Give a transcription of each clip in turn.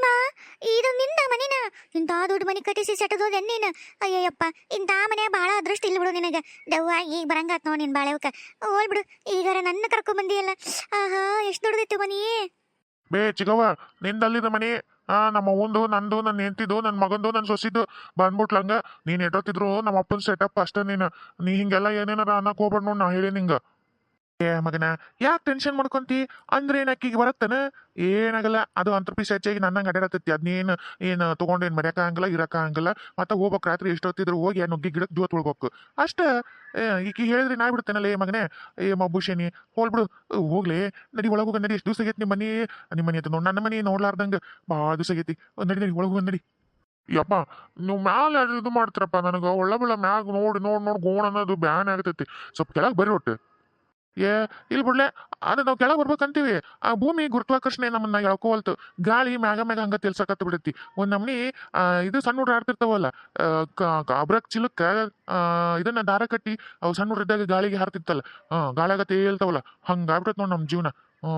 ತಿಮ್ಮ ಇದು ನಿಂದ ಮನಿನ? ಇಂಥ ದೊಡ್ಡ ಮನಿ ಕಟ್ಟಿಸಿ ಸೆಟದೋದ ನೀನು ಅಯ್ಯಯ್ಯಪ್ಪ, ಇಂಥ ಮನೆ ಭಾಳ ಅದೃಷ್ಟ ಇಲ್ಲ ಬಿಡು ನಿನಗೆ. ದವ್ವ, ಈಗ ಬರಂಗಾತ್ ನೋಡಿ ನಿನ್ ಬಾಳೆವಕ್ಕ ಹೋಲ್ ಬಿಡು, ಈಗಾರ ನನ್ನ ಕರ್ಕೊಂಡ್ ಬಂದಿಯಲ್ಲ. ಆಹಾ, ಎಷ್ಟು ದೊಡ್ಡದಿತ್ತು ಮನಿ? ಬೇ, ಚಿಗವ್ವ ನಿಂದಲ್ಲಿದ ಮನೆ, ಆ, ನಮ್ಮ ಅವ್ವಂದು ನಂದು ನನ್ನ ಹೆಂಡತಿದು ನನ್ನ ಮಗಂದು ನನ್ನ ಸೊಸಿದು ಬಂದ್ಬಿಟ್ಲಂಗ ನೀನ್ ಎಟ್ಟೋತಿದ್ರು ನಮ್ಮ ಅಪ್ಪನ ಸೆಟಪ್ ಅಷ್ಟೇ ನೀನು. ನೀ ಹಿಂಗೆಲ್ಲ ಏನೇನಾರ ಅನ್ನಕ್ ಹೋಗ್ಬೇಡ ನೋಡಿ, ನಾ ಹೇಳಿ ನಿಂಗ ಏ ಮಗನ, ಯಾಕೆ ಟೆನ್ಷನ್ ಮಾಡ್ಕೊಂತಿ? ಅಂದ್ರೆ ಏನ್ ಅಕ್ಕಿಗೆ ಬರತ್ತನ? ಏನಾಗಲ್ಲ, ಅದು ಅಂತ ಪೀಸ್ ಹೆಚ್ಚಾಗಿ ನನ್ನಂಗೆ ಅಡ್ಡಾಡತ್ತೈತಿ ಅದನ್ನೇನು ಏನು ತಗೊಂಡೇನು ಮರ್ಯಾಕಾಗಲ್ಲ ಇರಕ್ಕಾಗಂಗಿಲ್ಲ ಮತ್ತೆ ಹೋಗ್ಬೇಕು ರಾತ್ರಿ ಎಷ್ಟೊತ್ತಿದ್ರು ಹೋಗಿ ಏನು ನುಗ್ಗಿ ಗಿಡಕ್ಕೆ ಜೋತ್ ಉಳ್ಬೇಕು. ಅಷ್ಟ ಈಕಿ ಹೇಳಿದ್ರೆ ನಾ ಬಿಡ್ತೇನಲ್ಲ, ಏ ಮಗನೇ, ಏ ಮಬ್ಬುಶೇನಿ ಹೋಗ್ಬಿಡು ಹೋಗ್ಲಿ, ನಡಿ ಒಳಗೆ ಹೋಗ, ನಡಿ, ಎಷ್ಟು ದಿವಸ ಆಗೈತಿ ನಿಮ್ಮ ಮನೆ? ನಿಮ್ಮ ಮನೆ ಐತೆ ನೋಡಿ, ನನ್ನ ಮನೆ ನೋಡ್ಲಾರ್ದಂಗೆ ಭಾಳ ದಿವಸ ಆಗೈತಿ. ನಡಿ ನಡಿ, ಒಳಗೆ ಹೋಗಿ, ನಡಿ. ಯಪ್ಪ, ನೀವು ಮ್ಯಾಲೆ ಇದು ಮಾಡ್ತೀರಪ್ಪ ನನಗೆ? ಒಳ್ಳೆ ಬೆಳ್ಳ ಮ್ಯಾಗ ನೋಡಿ ನೋಡಿ ನೋಡಿ, ಗೋಣ ಅನ್ನೋದು ಬ್ಯಾನ್ ಆಗ್ತೈತಿ. ಸ್ವಲ್ಪ ಕೆಳಗೆ ಬರೀ ಒಟ್ಟು. ಏ ಇಲ್ಲಿ ಬಿಡ್ಲೆ ಅದು ನಾವು ಕೆಳಗೆ ಬರ್ಬೇಕಂತೀವಿ. ಆ ಭೂಮಿ ಗುರುತ್ವಾಕರ್ಷಣೆ ನಮ್ಮನ್ನ ಎಳ್ಕೋವಲ್ತು ಗಾಳಿ ಮ್ಯಾಗ ಮ್ಯಾಗ ಹಂಗ ತೆಲ್ಸಕತ್ತ ಬಿಡೈತಿ. ಒಂದ್ ನಮ್ನಿ ಇದು ಸಣ್ಣ ಹುಡ್ರ ಆಡ್ತಿರ್ತಾವಲ್ಲ ಅಬ್ರಕ್ ಚಿಲಕ್ಕ ಇದನ್ನ ದಾರ ಕಟ್ಟಿ ಅವು ಸಣ್ಣ ಹುಡ್ರಿದ್ದಾಗ ಗಾಳಿಗೆ ಹಾರ್ತಿತ್ತಲ್ಲ, ಹಾ ಗಾಳಿಯಾಗ ತೇಲ್ತಾವಲ್ಲ, ಹಂಗ ಆಗ್ಬಿಡತ್ ನೋಡ್ ನಮ್ ಜೀವನ.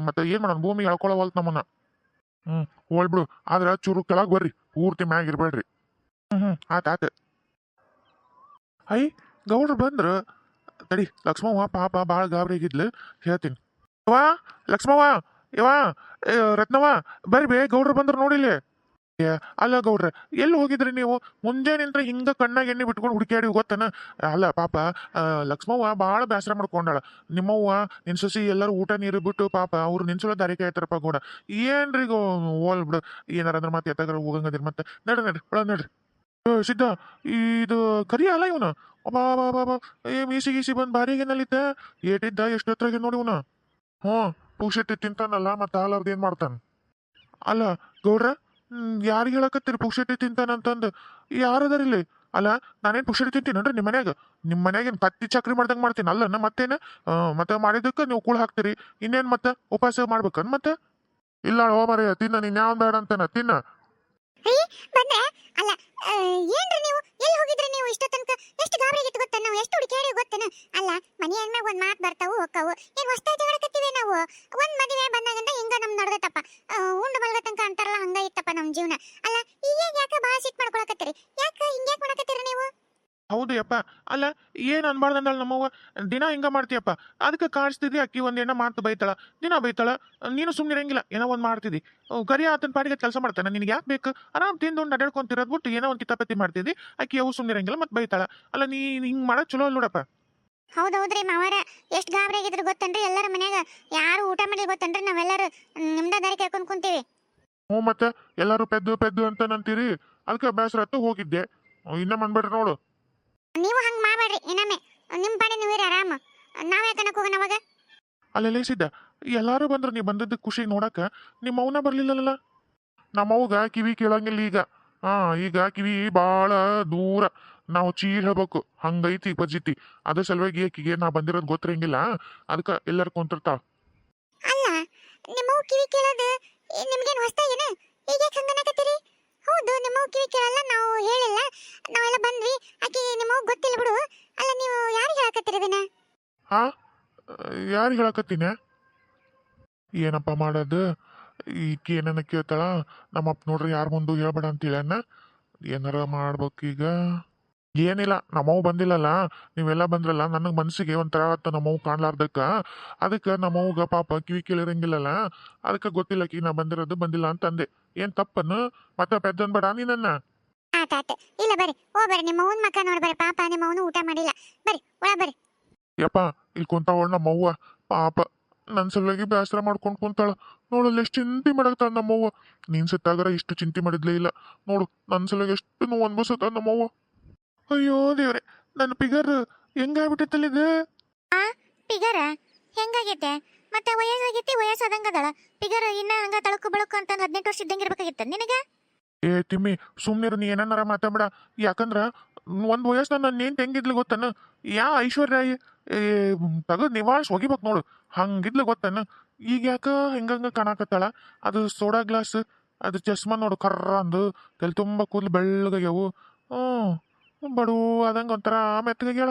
ಮತ್ತೆ ಏನ್ ಮಾಡೋಣ ಭೂಮಿ ಎಳ್ಕೊಳವಲ್ತು ನಮ್ಮನ್ನ. ಹ್ಮ್ ಹೋಳ್ಬಿಡು ಆದ್ರ ಚೂರು ಕೆಳಗೆ ಬರ್ರಿ, ಪೂರ್ತಿ ಮ್ಯಾಗ ಇರ್ಬೇಡ್ರಿ. ಹ್ಮ್ ಹ್ಮ್, ಆತ ಆತ. ಐ ಗೌಡ್ರು ಬಂದ್ರು ತಡಿ, ಲಕ್ಷ್ಮವ್ವ, ಪಾಪ ಭಾಳ ಗಾಬರಿ ಆಗಿದ್ಲು. ಹೇಳ್ತೀನಿ. ಯವಾ ಲಕ್ಷ್ಮವ್ವ ಯವಾ ರತ್ನವ್ವ, ಬರ್ರಿ ಬೇ, ಗೌಡ್ರು ಬಂದ್ರು ನೋಡಿಲ್ಲೇ ಅಲ್ಲ ಗೌಡ್ರ, ಎಲ್ಲಿ ಹೋಗಿದ್ರಿ ನೀವು? ಮುಂಜಾನಿಂತ್ರ ಹಿಂಗ ಕಣ್ಣಾಗ ಎಣ್ಣೆ ಬಿಟ್ಕೊಂಡು ಹುಡುಕ್ಯಾಡಿ ಗೊತ್ತನ? ಅಲ್ಲ ಪಾಪ ಲಕ್ಷ್ಮವ್ವ ಭಾಳ ಬೇಸರ ಮಾಡ್ಕೊಂಡಾಳ. ನಿಮ್ಮವ್ವ, ನಿನ್ ಸೊಸಿ ಎಲ್ಲರೂ ಊಟ ನೀರು ಬಿಟ್ಟು ಪಾಪ ಅವ್ರು ನಿನ್ಸಲ ದಾರಿ ಕಾಯ್ತಾರಪ್ಪ ಗೌಡ. ಏನ್ರಿ ಗೋ, ಓಲ್ ಬಿಡು. ಏನಾರ ಅಂದ್ರೆ ಮತ್ತೆ ಎತ್ತಾಗ ಹೋಗಂಗದಿರಿ ಮತ್ತೆ. ನಡ್ರಿ ನಡ್ರಿ ಒಳ ನಡ್ರಿ. ಸಿದ್ಧ, ಇದು ಕರಿ ಅಲ್ಲ ಇವನ ಬಾ ಬಾ ಏ, ಮೀಸಿ, ಗೀಸಿ ಬಂದ್ ಬಾರಿಗೇನಲ್ಲಿದ್ದ ಏಟಿದ್ದ ಎಷ್ಟು ಹತ್ರ ನೋಡಿ ಇವನ? ಹ್ಞೂ ಪುಕ್ಷೆಟ್ಟಿ ತಿಂತಾನಲ್ಲ ಮತ್ತೆ ಹಾಲಾರ್ದು ಏನ್ ಮಾಡ್ತಾನ? ಅಲ್ಲ, ಗೌಡ್ರ ಯಾರಿಗೆ ಹೇಳಕತ್ತೀರಿ ಪುಕ್ಷೆಟ್ಟಿ ತಿಂತಾನಂತಂದು? ಯಾರದಾರಿಲ್ಲಿ ಅಲ್ಲ, ನಾನೇನ್ ಪುಕ್ಷೆಟ್ಟಿ ತಿಂತೀನನ್ರಿ ನಿಮ್ಮ ಮನ್ಯಾಗ? ನಿಮ್ಮ ಮನ್ಯಾಗ ಏನ್ ಪತ್ತಿ ಚಕ್ರಿ ಮಾಡ್ದಂಗೆ ಮಾಡ್ತೀನಿ? ಅಲ್ಲ ಮತ್ತೇನ? ಮತ್ತೆ ಮಾಡಿದಕ್ಕೆ ನೀವು ಕೂಳ್ ಹಾಕ್ತೀರಿ. ಇನ್ನೇನ್ ಮತ್ತೆ? ಉಪವಾಸ ಮಾಡ್ಬೇಕನ್ ಮತ್ತೆ? ಇಲ್ಲ ಹೋ ಮರೆಯ, ತಿನ್ನ, ನೀನ್ ಯಾವ ಬೇಡ ಅಂತಾನ? ತಿನ್ನ. ಅಲ್ಲ ಏನ್ರಿ ನೀವು? ಎಲ್ಲಿ ಹೋಗಿದ್ರಿ ನೀವು ಇಷ್ಟ ತನಕ ಎಷ್ಟು ಗಾಬರಿ ಆಗಿತ್ತು ಗೊತ್ತ? ನಾವು ಎಷ್ಟು ಹುಡುಕ್ಯಾಡಿ ಗೊತ್ತನ? ಅಲ್ಲ, ಮನೆ ಹೆಣ್ಮ್ಯಾಗ ಒಂದ್ ಮಾತು ಬರ್ತಾವು ಹೋಗ್ತಾವು ಹೌದು ಯಪ್ಪ ಅಲ್ಲ ಏನ್ ಅನ್ಬಾರ್ದಂದಳ ನಮ್ಮವ್ವ ದಿನ ಹಿಂಗ ಮಾಡ್ತೀಯಪ್ಪ. ಅದಕ್ಕೆ ಕಾಣಿಸ್ತಿದ್ದಿ ಅಕ್ಕಿ ಒಂದ್ ಎಣ್ಣೆ ಮಾತು ಬೈತಾಳ. ದಿನ ಬೈತಾಳ ನೀನು ಸುಮ್ಮನೆ ಇರಂಗಿಲ್ಲ ಏನೋ ಒಂದ್ ಮಾಡ್ತಿದ್ದಿ. ಓ ಕರಿ ಆತನ ಪಾಡಿಗೆ ಕೆಲಸ ಮಾಡ್ತಾನೆ ನಿನಗೆ ಯಾಕೆ ಬೇಕು? ಆರಾಮ್ ತಿಂದು ನಡ್ಯಾಡ್ಕೊಂತಿರೋದ್ ಬಿಟ್ಟು ಏನೋ ಒಂದ್ ಕಿತಾಪತಿ ಮಾಡ್ತಿದ್ದಿ ಅಕ್ಕಿ ಅವು ಸುಮ್ಮನೆ ಇರಂಗಿಲ್ಲ ಮತ್ತೆ ಬೈತಾಳ. ಅಲ್ಲ ನೀ ಹಿಂಗ್ ಮಾಡೋ ಚಲೋ ನೋಡಪ್ಪ. ಹೌದೌದ್ರಿ ಮಾವಾರ ಎಷ್ಟು ಗಾಬರಿ ಆಗಿದ್ರು ಗೊತ್ತನ್ರಿ ಎಲ್ಲರ ಮನ್ಯಾಗ? ಯಾರು ಊಟ ಮಾಡಿ ಗೊತ್ತನ್ರಿ ನಾವೆಲ್ಲರೂ ನಿಮ್ದ ದಾರಿ ಕೇಳ್ಕೊಂಡ್ ಕುಂತೀವಿ. ಹ್ಞೂ ಮತ್ತೆ ಎಲ್ಲರೂ ಪೆದ್ದು ಪೆದ್ದು ಅಂತ ನಂತೀರಿ. ಅದಕ್ಕೆ ಬೇಸರ ಹತ್ತು ಹೋಗಿದ್ದೆ. ಇನ್ನ ಬಂದ್ಬಿಡ್ರಿ ನೋಡು. ನೀವು ಹಂಗ್ ಮಾಡ್ಬೇಡ್ರಿ ಇನ್ನೊಮ್ಮೆ. ನಿಮ್ ಪಾಡಿ ನೀವು ಇರಿ ಆರಾಮ. ನಾವ್ ಯಾಕನಕ್ ಹೋಗೋಣ ಅವಾಗ? ಅಲ್ಲೆಲ್ಲ ಸಿದ್ದ ಎಲ್ಲಾರು ಬಂದ್ರು ನೀ ಬಂದದ್ದು ಖುಷಿ ನೋಡಕ ನಿಮ್ಮ ಅವನ ಬರ್ಲಿಲ್ಲಲ್ಲ ನಮ್ಮವ್ಗ ಕಿವಿ ಕೇಳಂಗಿಲ್ಲ ಈಗ. ಹಾ ಈಗ ಕಿವಿ ಬಾಳ ದೂರ. ನಾವು ಚೀರ್ ಹೇಳ್ಬೇಕು ಹಂಗೈತಿ ಬಜಿತಿ ಅದ್ರ ಸಲುವಾಗಿ ಆಕಿಗೆ ನಾ ಬಂದಿರೋದು ಗೊತ್ತಿರಂಗಿಲ್ಲ. ಅದಕ್ಕೆ ಎಲ್ಲರೂ ಕುಂತಿರ್ತಾವ. ಅಲ್ಲ ನಿಮ್ಮವ್ ಕಿವಿ ಕೇಳೋದು ನಿಮ್ಗೇನು ನಿಮ್ಗೇನ್ ಹೊಸ್ತಾಗೇನ? ಈಗ ಯಾಕೆ ಹಂಗನಕತ್ತೀರಿ? ಹೌದು, ನಿಮ್ಮ ಕಿವಿ ಕೇಳಲ್ಲ ನಾವು ಹೇಳಿಲ್ಲ. ನಾವೆಲ್ಲ ಬಂದ್ವಿ. ಆಕೆ ನಿಮ್ಮ ಗೊತ್ತಿಲ್ಲ ಬಿಡು. ಅಲ್ಲ, ನೀವು ಯಾರಿಗೆ ಹೇಳಕತ್ತೀರಿ ಇದನ್ನ? ಹಾ? ಯಾರು ಹೇಳಕತ್ತೀನಿ? ಏನಪ್ಪ ಮಾಡೋದು? ಈಕಿ ಏನನ್ನ ಕೇಳ್ತಾಳ? ನಮ್ಮಪ್ಪ ನೋಡ್ರಿ ಯಾರ ಮುಂದೆ ಹೇಳ್ಬೇಡ ಅಂತೇಳನ್ನ ಏನಾರ ಮಾಡ್ಬೇಕೀಗ? ಏನಿಲ್ಲ ನಮ್ಮವ್ ಬಂದಿಲ್ಲಲ್ಲ ನೀವೆಲ್ಲ ಬಂದ್ರಲ್ಲ ನನಗೆ ಮನಸ್ಸಿಗೆ ಒಂಥರ ಆತ ನಮ್ಮವ್ ಕಾಣ್ಲಾರ್ದಕ್ಕ. ಅದಕ್ಕೆ ನಮ್ಮವ್ಗ ಪಾಪ ಕಿವಿ ಕೇಳಿರಂಗಿಲ್ಲಲ್ಲ ಅದಕ್ಕೆ ಗೊತ್ತಿಲ್ಲ ಕಿ ನಾ ಬಂದಿರೋದು ಬಂದಿಲ್ಲ ಅಂತ ಅಂದೆ ಏನ್ ತಪ್ಪನ್ನು? ಮತ್ತೆ ಪೆದ್ದನ್ಬೇಡ ನೀನನ್ನ. ಆತಾತ ಇಲ್ಲ ಬರ್ರಿ ಓ ಬರ್ರಿ ನಿಮ್ಮ ಅವ್ನ ಮಕ್ಕ ನೋಡಿ ಬರ್ರಿ ಪಾಪ ನಿಮ್ಮ ಅವನು ಊಟ ಮಾಡಿಲ್ಲ. ಬರ್ರಿ ಒಳ ಬರ್ರಿ. ಯಪ್ಪ ಇಲ್ಲಿ ಕುಂತಾವಳ ನಮ್ಮವ್ವ ಪಾಪ ನನ್ನ ಸಲುವಾಗಿ ಬೇಸರ ಮಾಡ್ಕೊಂಡು ಕುಂತಾಳ. ನೋಡಲ್ಲ ಎಷ್ಟು ಚಿಂತೆ ಮಾಡಕ್ತಾಳ ನಮ್ಮವ್ವ ನೀನ್ ಸತ್ತಾಗರ ಇಷ್ಟು ಚಿಂತೆ ಮಾಡಿದ್ಲೇ ಇಲ್ಲ. ನೋಡು ನನ್ನ ಸಲುವಾಗಿ ಎಷ್ಟು ನೋವು ಅನ್ಭವಿಸತ್ತ ನಮ್ಮವ್ವ ಅಯ್ಯೋ ದೇವ್ರೆ ನನ್ನ ಪಿಗರ್ ಹೆಂಗಾಗ್ಬಿಟ್ಟೈತಲ್ಲ ಇದು ಪಿಗರ ಹೆಂಗಾಗೈತೆ? ಮತ್ತೆ ವಯಸ್ಸಾಗೈತಿ ವಯಸ್ಸಾದಂಗದಳ. ಪಿಗರ್ ಇನ್ನ ಹಂಗ ತಳಕು ಬಳಕು ಅಂತ ಹದಿನೆಂಟು ವರ್ಷ ಇದ್ದಂಗೆ ಇರ್ಬೇಕಾಗಿತ್ತ. ನಿನಗೆ? ಏ ತಿಮ್ಮಿ ಸುಮ್ಮನಿರು ನೀ ಏನಾರ ಮಾತಾಡ್ಬೇಡ. ಯಾಕಂದ್ರ ಒಂದ್ ವಯಸ್ಸು ನನ್ನ ಏನ್ ಹೆಂಗಿದ್ಲು ಗೊತ್ತನ? ಯಾ ಐಶ್ವರ್ಯ ತಗದ್ ನಿವಾಳ್ಸ್ ಒಗಿಬೇಕು ನೋಡು. ಹಂಗಿದ್ಲು ಗೊತ್ತನ? ಈಗ ಯಾಕ ಹೆಂಗಂಗ ಕಾಣಕತ್ತಾಳ? ಅದು ಸೋಡಾ ಗ್ಲಾಸ್ ಅದು ಚಸ್ಮಾ ನೋಡು ಕರ್ರ ಅಂದು. ತಲೆ ತುಂಬ ಕೂದಲು ಬೆಳ್ಳಗಾಗ್ಯಾವು. ಹ್ಞೂ ಬಡು ಆದಂಗ ಒಂಥರ ಏ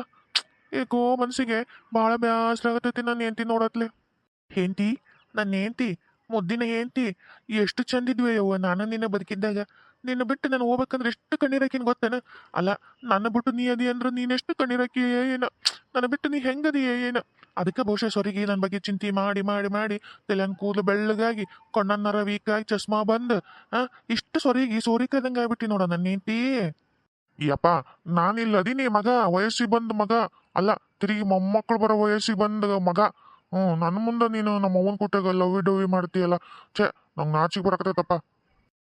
ಏಕೋ ಮನಸ್ಸಿಗೆ ಭಾಳ ಬ್ಯಾಸ್ರ ಆಗತೈತಿ ನನ್ನ ಹೆಂಡತಿ ನೋಡತ್ಲೆ. ಹೆಂಡತಿ ನನ್ನ ಹೆಂಡತಿ, ಮುದ್ದಿನ ಹೆಂಡತಿ, ಎಷ್ಟು ಚಂದಿದ್ವಿ ಯವ್ವ ನಾನು ನಿನ್ನ ಬದುಕಿದ್ದಾಗ. ನಿನ್ನ ಬಿಟ್ಟು ನಾನು ಹೋಗ್ಬೇಕಂದ್ರೆ ಎಷ್ಟು ಕಣ್ಣೀರಾಕಿನ ಗೊತ್ತೇನ? ಅಲ್ಲ, ನನ್ನ ಬಿಟ್ಟು ನೀ ಅದಿ ಅಂದ್ರೆ ಎಷ್ಟು ಕಣ್ಣೀರಾಕಿ ಏನು? ನನ್ನ ಬಿಟ್ಟು ನೀ ಹೆಂಗದಿ ಏನು? ಅದಕ್ಕೆ ಬಹುಶಃ ಸೊರಿಗೆ ನನ್ನ ಬಗ್ಗೆ ಚಿಂತೆ ಮಾಡಿ ಮಾಡಿ ಮಾಡಿ ತಲೆಯನ್ನು ಕೂದಲು ಬೆಳ್ಳಗಾಗಿ ಕಣ್ಣನ್ನರ ವೀಕಾಗಿ ಚಸ್ಮಾ ಬಂದು ಹಾಂ ಇಷ್ಟು ಸೊರಿಗೆ ಸೋರಿಕದಂಗೆ ಆಗ್ಬಿಟ್ಟು ನೋಡ ನನ್ನ ಹೆಂಡ್ತಿ. ಯಪ್ಪ, ನಾನಿಲ್ಲ ಅದೀನಿ ಮಗ, ವಯಸ್ಸಿಗೆ ಬಂದ ಮಗ. ಅಲ್ಲ, ತಿರುಗಿ ಮೊಮ್ಮಕ್ಕಳು ಬರೋ ವಯಸ್ಸಿಗೆ ಬಂದ ಮಗ. ಹ್ಞೂ, ನನ್ನ ಮುಂದೆ ನೀನು ನಮ್ಮ ಕೊಟ್ಟಾಗ ಲವ್ ಡವಿ ಮಾಡ್ತೀಯಲ್ಲ. ಛೇ, ನಂಗೆ ನಾಚಿಗೆ ಬರಕತ್ತೈತಪ್ಪ.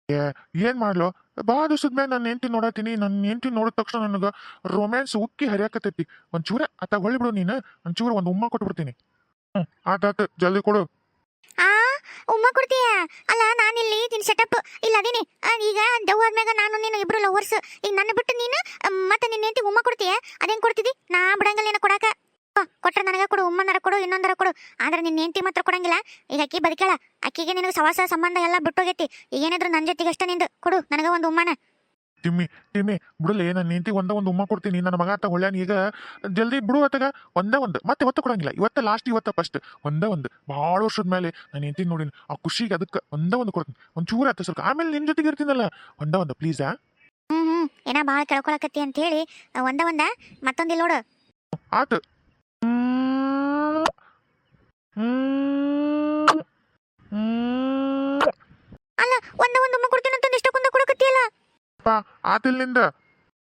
ಏ, ಏನು ಮಾಡ್ಲು? ಭಾಳ ದಿವಸದ ಮೇಲೆ ನನ್ನ ಹೆಂಡ್ತಿ ನೋಡತ್ತೀನಿ ನನ್ನ ಹೆಂಡ್ತಿ ನೋಡಿದ ತಕ್ಷಣ ನನಗೆ ರೊಮ್ಯಾನ್ಸ್ ಉಕ್ಕಿ ಹರಿಯಾಕತ್ತೈತಿ. ಒಂಚೂರ ಆತ ಹೊಳ್ಳಿ ಬಿಡು ನೀನು, ಒಂಚೂರ ಒಂದು ಉಮ್ಮ ಕೊಟ್ಬಿಡ್ತೀನಿ. ಹ್ಞೂ ಆತಾತು ಜಲ್ದಿ ಕೊಡು. ಉಮ್ಮ ಕೊಡ್ತೀಯ? ಅಲ್ಲ, ನಾನಿಲ್ಲಿ ನಿನ್ ಸೆಟಪ್ ಇಲ್ಲ, ಅದೇನಿ. ಈಗ ದೆವ್ವ ಆದ್ಮ್ಯಾಗ ನಾನು, ನೀನು ಇಬ್ರು ಲವರ್ಸ್ ಈಗ ನನ್ನ ಮತ್ತೆ ನಿನ್ನ ಹೆಂಡತಿ ಉಮ್ಮ ಕೊಡ್ತೀಯ? ಅದೇನ್ ಕೊಡ್ತಿದ್ದಿ ನಾ ಬಿಡಂಗಿಲ್ಲ ಏನ ಕೊಡಾಕ. ಕೊಟ್ರೆ ನನಗ ಕೊಡು ಉಮ್ಮನರ ಕೊಡು, ಇನ್ನೊಂದರ ಕೊಡು. ಆದ್ರೆ ನಿನ್ನ ಹೆಂಡತಿ ಮಾತ್ರ ಕೊಡಂಗಿಲ್ಲ. ಈಗ ಅಕ್ಕಿ ಬದುಕೇಳ ಅಕ್ಕಿಗೆ ನಿನಗೆ ಸವಾಸ, ಸಂಬಂಧ ಎಲ್ಲ ಬಿಟ್ಟೋಗೈತಿ. ಏನಾದ್ರು ನನ್ನ ಜೊತೆಗೆ ಅಷ್ಟ ನಿಂದು. ಕೊಡು, ನನಗ ಒಂದು ಉಮ್ಮನ. ತಿಮ್ಮಿ ತಿಮ್ಮಿ, ಬಿಡಲೇ ನನ್ನ ನಿಂತಿ ಒಂದ ಒಂದು ಉಮ್ಮ ಕೊಡ್ತೀನಿ. ನನ್ನ ಮಗ ಆತ ಹೊಳ್ಯಾನ ಈಗ ಜಲ್ದಿ ಬಿಡು ಆತಗ. ಒಂದೇ ಒಂದು. ಮತ್ತೆ ಒತ್ತ ಕೊಡಂಗಿಲ್ಲ. ಇವತ್ತ ಲಾಸ್ಟ್ ಇವತ್ತ ಫಸ್ಟ್ ಒಂದೇ ಒಂದು. ಭಾಳ ವರ್ಷದ ಮೇಲೆ ನನ್ನ ಹೆಂಡತಿ ನೋಡಿನಿ. ಆ ಖುಷಿಗೆ ಅದಕ್ಕೆ ಒಂದೇ ಒಂದು ಕೊಡ್ತೀನಿ. ಒಂದು ಚೂರ ಸ್ವಲ್ಪ. ಆಮೇಲೆ ನಿನ್ನ ಜೊತೆಗೆ ಇರ್ತೀನಲ್ಲ. ಒಂದೇ ಒಂದು. ಪ್ಲೀಸಾ ಹ್ಮ್ ಹ್ಮ್. ಏನ ಭಾಳ ಕೇಳ್ಕೊಳಕತ್ತಿ ಅಂತ ಹೇಳಿ ಒಂದ ಒಂದ ಮತ್ತೊಂದಿಲ್ಲ ನೋಡು. ಆತು. ಹ್ಮ್. ಹ್ಮ್. ಹ್ಮ್. ಅಲ್ಲ ಒಂದ ಒಂದ್ ಒಮ್ಮೆ ಕೊಡ್ತೀನಿ ಅಂತ ಇಷ್ಟಕ್ಕೊಂದ ಕೊಡಕತ್ತಿಯಲ್ಲ? ಆತಿಲ್ಲಿಂದ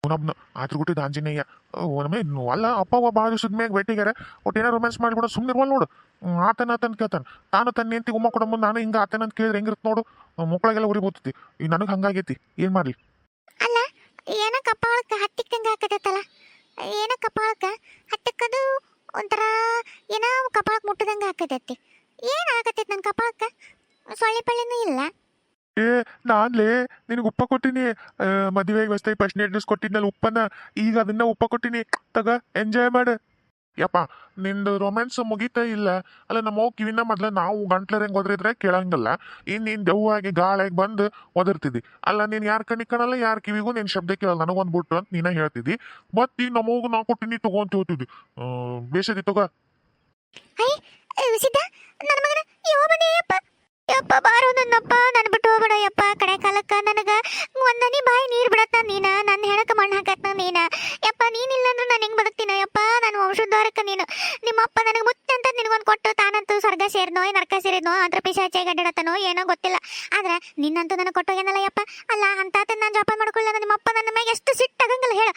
ಅವನೊಬ್ನು ಆತ್ರ ಗುಟ್ಟಿದ ಆಂಜನೇಯ ಒಮ್ಮೆ ಅಲ್ಲ ಅಪ್ಪ ಒಬ್ಬ ಭಾಳ ದಿವಸದ ಮ್ಯಾಗ ಭೇಟಿಗಾರ ಒಟ್ಟು ಏನೋ ರೊಮ್ಯಾನ್ಸ್ ಮಾಡ್ಬಿಡೋ ಸುಮ್ಮನೆ ಇರುವಲ್ಲ ನೋಡು. ಆತನ ಆತನ ಕೇಳ್ತಾನೆ. ತಾನು ತನ್ನ ಹೆಂಡತಿ ಉಮ್ಮ ಕೊಡೋ ಮುಂದೆ ನಾನು ಹಿಂಗೆ ಆತನ ಅಂತ ಕೇಳಿದ್ರೆ ಹೆಂಗಿರುತ್ತೆ ನೋಡು. ಮಕ್ಕಳಿಗೆಲ್ಲ ಉರಿ ಈಗ ನನಗೆ ಹಂಗಾಗೈತಿ. ಏನು ಮಾಡಲಿ? ಏನ ಕಪಾಳಕ್ಕ ಹತ್ತಿಕ್ಕಂಗ ಹಾಕತೈತಲ್ಲ. ಏನ ಕಪಾಳಕ್ಕೆ ಹತ್ತಕ್ಕದು ಒಂಥರ ಏನೋ ಕಪಾಳಕ್ಕೆ ಮುಟ್ಟದಂಗ ಹಾಕತೈತಿ. ಏನ್ ಆಗತೈತಿ ನನ್ನ ಕಪಾಳಕ್ಕೆ ಸೊಳ್ಳೆ ಪಳ್ಳಿನೂ ಇಲ್ಲ. ಏ, ನಾನ್ಲೇ ನಿನಗೆ ಉಪ್ಪ ಕೊಟ್ಟಿನಿ. ಮದುವೆಗೆ ಹೊಸ್ತಾಗಿ ಫಸ್ಟ್ ಕೊಟ್ಟಿದ್ನಲ್ಲ ಉಪ್ಪನ್ನ. ಈಗ ಅದನ್ನ ಉಪ್ಪ ಕೊಟ್ಟಿನಿ. ತಗ ಎಂಜಾಯ್ ಮಾಡು. ಯಪ್ಪ, ನಿಂದು ರೊಮ್ಯಾನ್ಸ್ ಮುಗಿತಾ ಇಲ್ಲ? ಅಲ್ಲ, ನಮ್ಮ ಕಿವಿನ ಮೊದ್ಲ ನಾವು ಗಂಟ್ಲರ್ ಹೆಂಗೆ ಒದರಿದ್ರೆ ಕೇಳಂಗಿಲ್ಲ. ಇನ್ನು ನೀನ್ ದೆವ್ವಾಗಿ ಗಾಳಿಗೆ ಬಂದು ಒದರ್ತಿದ್ದಿ ಅಲ್ಲ, ನೀನು ಯಾರ ಕಣ್ಣಿ ಕಣಲ್ಲ, ಯಾರ ಕಿವಿಗೂ ನಿನ್ನ ಶಬ್ದ ಕೇಳಲ್ಲ. ನನಗೊಂದು ಬಿಟ್ಟು ಅಂತ ನೀನ ಹೇಳ್ತಿದ್ದಿ. ಮತ್ತೆ ಈಗ ನಮ್ಮ ಅವ್ಗೆ ನಾವು ಕೊಟ್ಟಿನಿ ತಗೊಂತ ಹೋಗ್ತಿದ್ವಿ ಬೇಸದಿ ತಗೋ. ನನ್ನ ಯಪ್ಪ. ನನ್ನಪ್ಪ ನನ್ನ ಬಿಟ್ಟು ಯಪ್ಪ. ಕಾಲಕ್ಕ ಬಾಯಿ ನೀರು ಬಿಡತ್ತ ನೀನ ನನ್ನ ಹೆಣಕ ಮಣ್ಣು ಹಾಕತ್ತ ನೀನ. ಯಪ್ಪ, ನೀನಿಲ್ಲ ಅಂದ್ರೆ ನಾನು ಹೆಂಗ್ ದೊರಕ ನೀನು. ನಿಮ್ಮ ನಿಮ್ಮಪ್ಪ ನನಗೆ ಮುತ್ತೆ ಅಂತ ನಿನಗೊಂದು ಕೊಟ್ಟು ತಾನಂತೂ ಸ್ವರ್ಗ ಸೇರಿದ್ನೋ ನರ್ಕ ಸೇರಿದ್ನೋ ಅದ್ರ ಪಿಶಾಚೆ ಗಡ್ಡಡತನೋ ಏನೋ ಗೊತ್ತಿಲ್ಲ. ಆದ್ರೆ ನಿನ್ನಂತೂ ನನಗೆ ಕೊಟ್ಟೋಗ್ಯಾನಲ್ಲ ಯಪ್ಪ. ಅಲ್ಲ ಅಂತಾತ ನಾನು ಜೋಪಾನ ನಿಮ್ಮ ಅಪ್ಪ ನನ್ನ ಮ್ಯಾಗ ಎಷ್ಟು ಸಿಟ್ಟಾಗಂಗಿಲ್ಲ ಹೇಳು.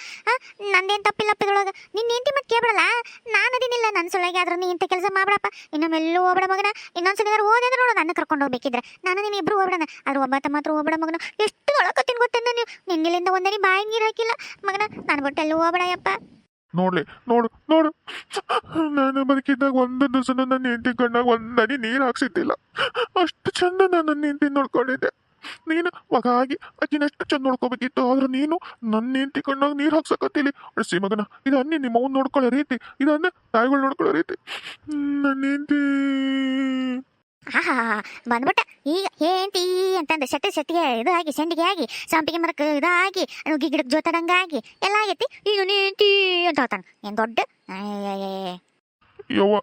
ನಂದೇನು ತಪ್ಪಿಲ್ಲ ಅಪ್ಪಿದೊಳಗೆ ನಿನ್ನ ಹೆಂಡತಿ ಮತ್ತೆ ಕೇಳ್ಬಿಡಲ್ಲ? ನಾನು ಅದಿನಿಲ್ಲ ನನ್ನ ಸೊಳಗೆ ಆದ್ರೆ ನೀ ಇಂಥ ಕೆಲಸ ಮಾಡ್ಬಿಡಪ್ಪ. ಇನ್ನೊಮ್ಮೆಲ್ಲೂ ಹೋಗ್ಬೇಡ ಮಗನ. ಇನ್ನೊಂದ್ಸಲ ಏನಾದ್ರು ಹೋದೆ ನೋಡು, ನನ್ನ ಕರ್ಕೊಂಡು ಹೋಗ್ಬೇಕಿದ್ರೆ. ನಾನು ನೀನು ಇಬ್ರು ಹೋಗ್ಬಿಡಣ ಆದ್ರೆ ಒಬ್ಬ ಮಾತ್ರ ಹೋಗ್ಬೇಡ ಮಗನ. ಎಷ್ಟು ಒಳಕತ್ತಿನ ಗೊತ್ತೇನ ನೀವು ನಿನ್ನಿಲ್ಲಿಂದ ಒಂದೇ ಬಾಯಿ ನೀರು ಹಾಕಿಲ್ಲ. ಮಗನ, ನಾನು ಬಿಟ್ಟು ಎಲ್ಲೂ ಹೋಗ್ಬೇಡ ಯಪ್ಪ. ನೋಡ್ಲಿ, ನೋಡು ನೋಡು. ನಾನು ಬದುಕಿದ್ದಾಗ ಒಂದು ದಿವಸ ನನ್ನ ಹೆಂಡತಿ ಕಣ್ಣಾಗ ಒಂದನಿ ನೀರು ಹಾಕ್ಸಿದ್ದಿಲ್ಲ. ಅಷ್ಟು ಚಂದ ನಾನು ನನ್ನ ಹೆಂಡತಿ ನೋಡ್ಕೊಂಡಿದ್ದೆ. ನೀನು ಮಗಾಗಿ ಅಕ್ಕಿನಷ್ಟು ಚಂದ ನೋಡ್ಕೋಬೇಕಿತ್ತು, ಆದ್ರೆ ನೀನು ನನ್ನ ಹೆಂಡತಿ ಕಣ್ಣಾಗ ನೀರು ಹಾಕ್ಸಕತ್ತಿಲಿ ಅಳಿಸಿ ಮಗನ, ಇದನ್ನೇ ನಿಮ್ಮವನ್ನ ನೋಡ್ಕೊಳ್ಳೋ ರೀತಿ, ಇದನ್ನೇ ತಾಯಿಗಳು ನೋಡ್ಕೊಳ್ಳೋ ರೀತಿ. ನನ್ನ ಹೆಂಡತಿ ಬಂದ್ಬಿಟ್ಟ. ಈಗ ಏಂತಿ ಅಂತಂದು ಶೆಟ್ಟಿ ಶೆಟ್ಟಿಗೆ ಇದು ಆಗಿ ಸೆಂಡಿಗೆ ಆಗಿ, ಸಂಪಿಗೆ ಮರಕ್ಕೆ ಇದಾಗಿ ಗಿಡಕ್ಕೆ ಜೋತಡಂಗಾಗಿ ಎಲ್ಲ ಆಗೈತಿ. ಈಗ ನೀಂತಿ ಅಂತ ಹೇಳ್ತಾನ. ಏನು ದೊಡ್ಡ. ಯವ್ವ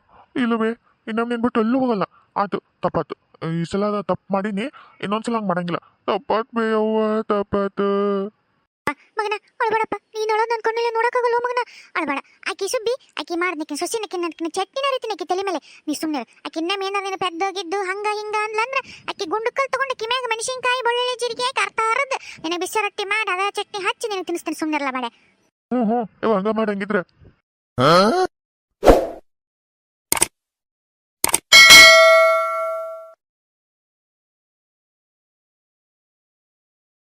ಇಲ್ಲವೇ ಇನ್ನೊಮ್ಮೆ ಬಿಟ್ಟು ಎಲ್ಲೂ ಹೋಗಲ್ಲ ಆತು ತಪ್ಪಾತು ಈ ಸಲ ತಪ್ಪು ಮಾಡೀನಿ ಇನ್ನೊಂದ್ಸಲ ಹಂಗೆ ಮಾಡಂಗಿಲ್ಲ ತಪ್ಪಾತ್ ಬೇ ಯವ್ವ ತಪ್ಪಾತು ಮಗನ ಅಳ್ಬೇಡಪ್ಪ ನೀನ್ ನನ್ನ ಅನ್ಕೊಂಡಿಲ್ಲ ನೋಡಕ್ಕಾಗಲ್ಲ ಮಗನ? ಅಳ್ಬೇಡ ಆಕಿ ಸುಬ್ಬಿ ಆಕಿ ಮಾಡ್ನಿಕ್ಕೆ ಸೊಸಿನಕ್ಕೆ ನನ್ಕಿನ ಚಟ್ನಿನ ರೀತಿನ ಆಕಿ ತಲೆ ಮೇಲೆ. ನೀ ಸುಮ್ಮನೆ ಆಕಿ ಇನ್ನೊಮ್ಮೆ ಏನಾರ ನೀನು ಪೆದ್ದೋಗಿದ್ದು ಹಂಗ ಹಿಂಗ ಅಂದ್ಲಂದ್ರ ಆಕಿ ಗುಂಡು ಕಲ್ ತಗೊಂಡು ಕಿಮ್ಯಾಗ ಮೆಣಸಿನಕಾಯಿ ಬೆಳ್ಳುಳ್ಳಿ ಜೀರಿಗೆ ಕರ್ತ ಹರದ್ ನಿನಗೆ ಬಿಸಿ ರೊಟ್ಟಿ ಮಾಡಿ ಅದ ಚಟ್ನಿ ಹಚ್ಚಿ ನಿನಗೆ ತಿನ್ನಿಸ್ತೀನಿ ಸುಮ್ಮನಿರಲ್ಲ ಬೇಡ ಹ್ಞೂ ಹ್ಞೂ ಇವ ಹಂಗ ಮಾಡಂಗಿದ್ರೆ.